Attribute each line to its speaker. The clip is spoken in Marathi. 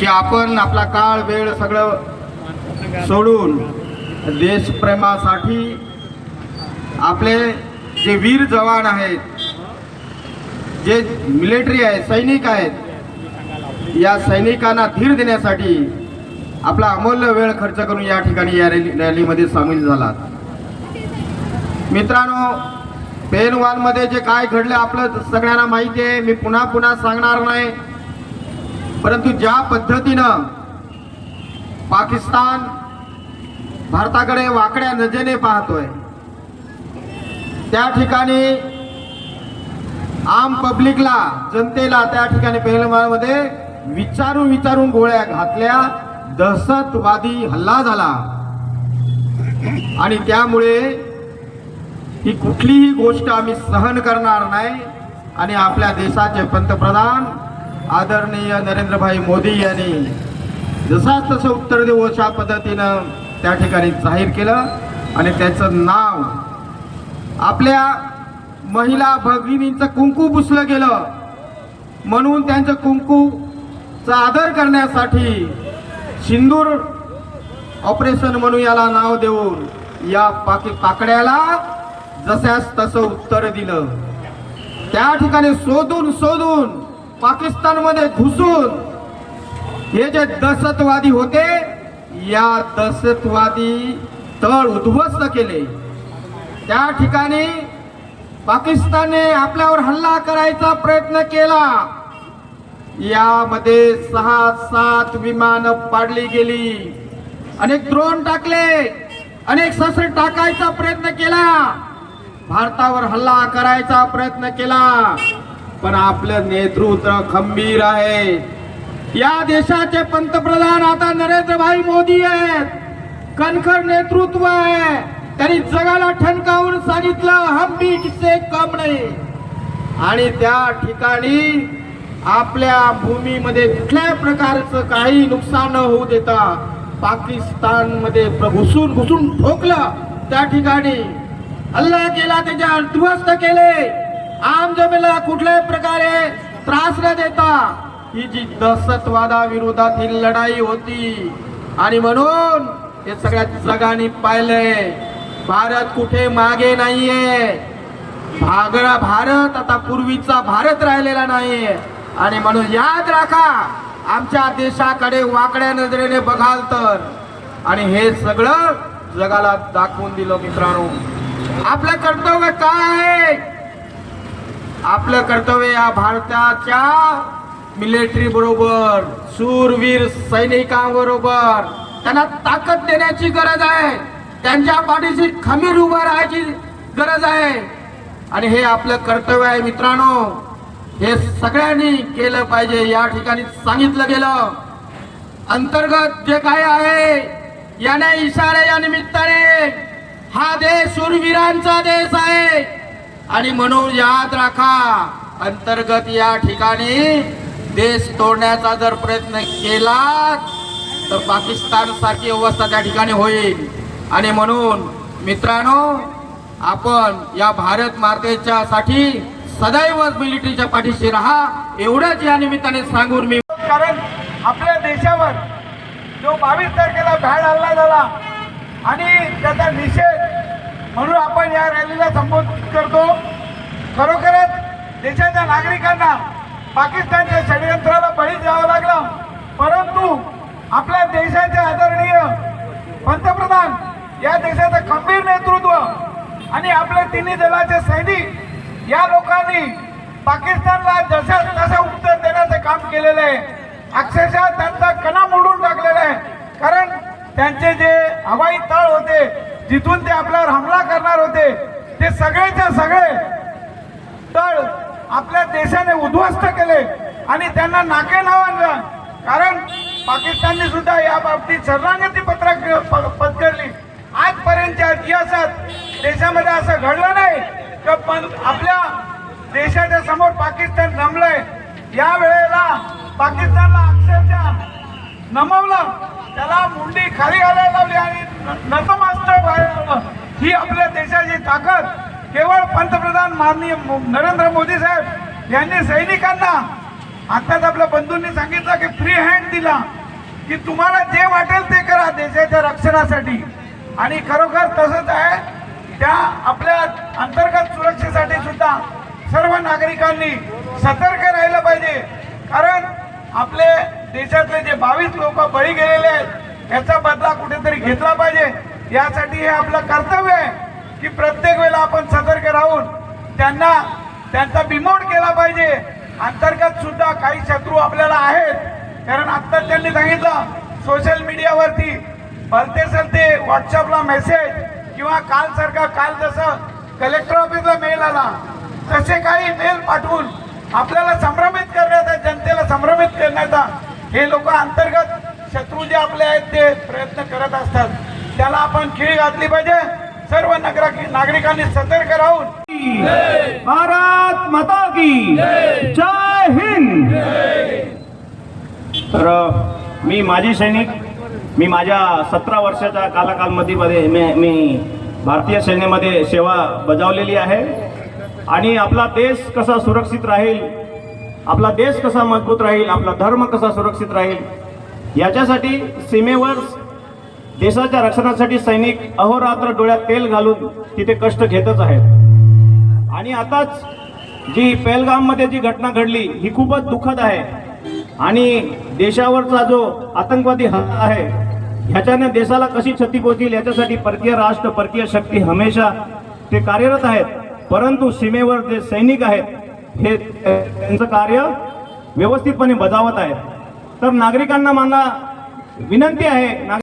Speaker 1: की आपण आपला काळ वेळ सगळं सोडून देशप्रेमासाठी आपले जे वीर जवान आहेत जे मिलिटरी आहे सैनिक आहेत या सैनिकांना धीर देण्यासाठी आपला अमूल्य वेळ खर्च करून या ठिकाणी या रॅली रॅलीमध्ये सामील झालात. मित्रांनो पेनवालमध्ये जे काय घडलं आपलं सगळ्यांना माहिती आहे. मी पुन्हा पुन्हा सांगणार नाही. परंतु ज्या पद्धतीनं पाकिस्तान भारताकडे वाकड्या नजरेने पाहतोय त्या ठिकाणी आम पब्लिकला जनतेला त्या ठिकाणी पेहलवानमध्ये विचारून विचारून गोळ्या घातल्या दहशतवादी हल्ला झाला. आणि त्यामुळे ही कुठलीही गोष्ट आम्ही सहन करणार नाही. आणि आपल्या देशाचे पंतप्रधान आदरणीय नरेंद्रभाई मोदी यांनी जसाच तसं उत्तर देऊ अशा पद्धतीनं त्या ठिकाणी जाहीर केलं आणि त्याचं नाव आपल्या महिला भगिनींचं कुंकू पुसलं गेलं म्हणून त्यांचं कुंकूचा आदर करण्यासाठी सिंदूर ऑपरेशन म्हणून याला नाव देऊन या पाकी पाकड्याला जशास तसं उत्तर दिलं. त्या ठिकाणी शोधून शोधून पाकिस्तानमध्ये घुसून हे जे दहशतवादी होते या दहशतवादी तळ उद्ध्वस्त केले. त्या ठिकाणी पाकिस्तानने आपल्यावर हल्ला करायचा प्रयत्न केला. यामध्ये सहा सात विमान पाडली गेली. अनेक ड्रोन टाकले. अनेक शस्त्र टाकायचा प्रयत्न केला. भारतावर हल्ला करायचा प्रयत्न केला. पण आपलं नेतृत्व खंबीर आहे. या देशाचे पंतप्रधान आता नरेंद्रभाई मोदी आहेत. कणखर नेतृत्व आहे. त्यांनी जगाला ठणकावून सांगितलं हम भी किसे कम नाही. आणि त्या ठिकाणी आपल्या भूमीमध्ये कुठल्याही प्रकारचं काही नुकसान न होऊ देता पाकिस्तानमध्ये प्र- घुसून घुसून ठोकलं त्या ठिकाणी. हल्ला केला त्याच्या उद्ध्वस्त केले. आम जमेला कुठल्याही प्रकारे त्रास न देता ही जी दहशतवादाविरोधातील लढाई होती आणि म्हणून हे सगळ्या जगाने पाहिलंय भारत कुठे मागे नाहीये. भागळा भारत आता पूर्वीचा भारत राहिलेला नाही आणि म्हणून याद राखा आमच्या देशाकडे वाकड्या नजरेने बघाल तर आणि हे सगळं जगाला दाखवून दिलं मित्रांनो. आपलं कर्तव्य काय आहे? आपलं कर्तव्य या भारताच्या मिलिटरी बरोबर सूरवीर सैनिकांबरोबर. त्यांना ताकद देण्याची गरज आहे. त्यांच्या पाठीशी खमीर उभं राहायची गरज आहे. आणि हे आपलं कर्तव्य आहे मित्रांनो. हे सगळ्यांनी केलं पाहिजे. या ठिकाणी सांगितलं गेलं. अंतर्गत जे काय आहे याने इशारा या निमित्ताने हा देश सूरवीरांचा देश आहे. आणि म्हणून याद राखा अंतर्गत या ठिकाणी देश तोडण्याचा जर प्रयत्न केला तर पाकिस्तान सारखी अवस्था त्या ठिकाणी होईल. आणि म्हणून मित्रांनो आपण या भारत मातेच्या साठी सदैव मिलिटरीच्या पाठीशी राहा. एवढंच या निमित्ताने सांगून मी
Speaker 2: कारण आपल्या देशावर जो बावीस तारखेला भॅड हल्ला झाला आणि त्याचा निषेध म्हणून आपण या रॅलीला संबोधित करतो. खरोखरच देशाच्या नागरिकांना पाकिस्तानच्या षडयंत्राला बळी द्यावं लागलं. परंतु आपल्या देशाचे आदरणीय पंतप्रधान या देशाचं खंबीर नेतृत्व आणि आपल्या तिन्ही दलाचे सैनिक या लोकांनी पाकिस्तानला जशा तसं उत्तर देण्याचं काम केलेलं आहे. अक्षरशः त्यांचा कणा मोडून टाकलेला आहे. कारण त्यांचे जे हवाई तळ होते जिथून ते आपल्यावर हमला करणार होते ते सगळेच्या सगळे तळ आपल्या देशाने उद्ध्वस्त केले आणि त्यांना नाके नाव कारण पाकिस्तानने सुद्धा या बाबतीत शरणागती पत्रक प- पत्करली. आजपर्यंतच्या इतिहासात देशामध्ये असं घडलं नाही की पण आपल्या देशाच्या समोर पाकिस्तान नमलंय. या वेळेला पाकिस्तानला अक्षरशः नमवलं. त्याला मुंडी खाली घालायला लावली आणि न- व्हायला ही आपल्या देशाची ताकद. केवळ पंतप्रधान माननीय मो- नरेंद्र मोदी साहेब यांनी सैनिकांना आताच आपल्या बंधूंनी सांगितलं की फ्री हँड दिला की तुम्हाला जे वाटेल ते करा देशाच्या रक्षणासाठी. आणि खरोखर तसंच आहे त्या आपल्या अंतर्गत सुरक्षेसाठी सुद्धा सर्व नागरिकांनी सतर्क राहिलं पाहिजे. कारण आपले देशातले जे बावीस लोक बळी गेलेले आहेत याचा बदला कुठेतरी घेतला पाहिजे. यासाठी हे आपलं कर्तव्य आहे की प्रत्येक वेळेला आपण सतर्क राहून त्यांना त्यांचा बिमोड केला पाहिजे. अंतर्गत सुद्धा काही शत्रू आपल्याला आहेत. कारण आत्ता त्यांनी सांगितलं सोशल मीडियावरती भलते सलते व्हॉट्सअपला मेसेज किंवा काल सारखा काल जसं कलेक्टर ऑफिसला मेल आला तसे काही मेल पाठवून आपल्याला संभ्रमित करण्याचा जनतेला संभ्रमित करण्याचा हे लोक अंतर्गत शत्रू जे आपले आहेत ते प्रयत्न करत असतात. त्याला आपण खीळ घातली पाहिजे. सर्व नगरा- नागरिकांनी सतर्क राहून.
Speaker 3: भारत माता की जय हिंद. तर मी माजी सैनिक मी माझ्या सतरा वर्षाच्या कालाकालमधीमध्ये मी मी भारतीय सैन्यामध्ये सेवा बजावलेली आहे. आणि आपला देश कसा सुरक्षित राहील आपला देश कसा मजबूत राहील आपला धर्म कसा सुरक्षित राहील याच्यासाठी सीमेवर देशाच्या रक्षणासाठी सैनिक अहोरात्र डोळ्यात तेल घालून तिथे कष्ट घेतच आहेत. आणि आताच जी पेलगाममध्ये जी घटना घडली ही खूपच दुःखद आहे. आणि देशावरचा जो आतंकवादी हल्ला आहे ह्याच्याने देशाला कशी क्षती पोहोचील याच्यासाठी परकीय राष्ट्र परकीय शक्ती हमेशा ते कार्यरत आहेत. परंतु सीमेवर जे सैनिक आहेत हे त्यांचं कार्य व्यवस्थितपणे बजावत आहेत. तर नागरिकांना मला विनंती आहे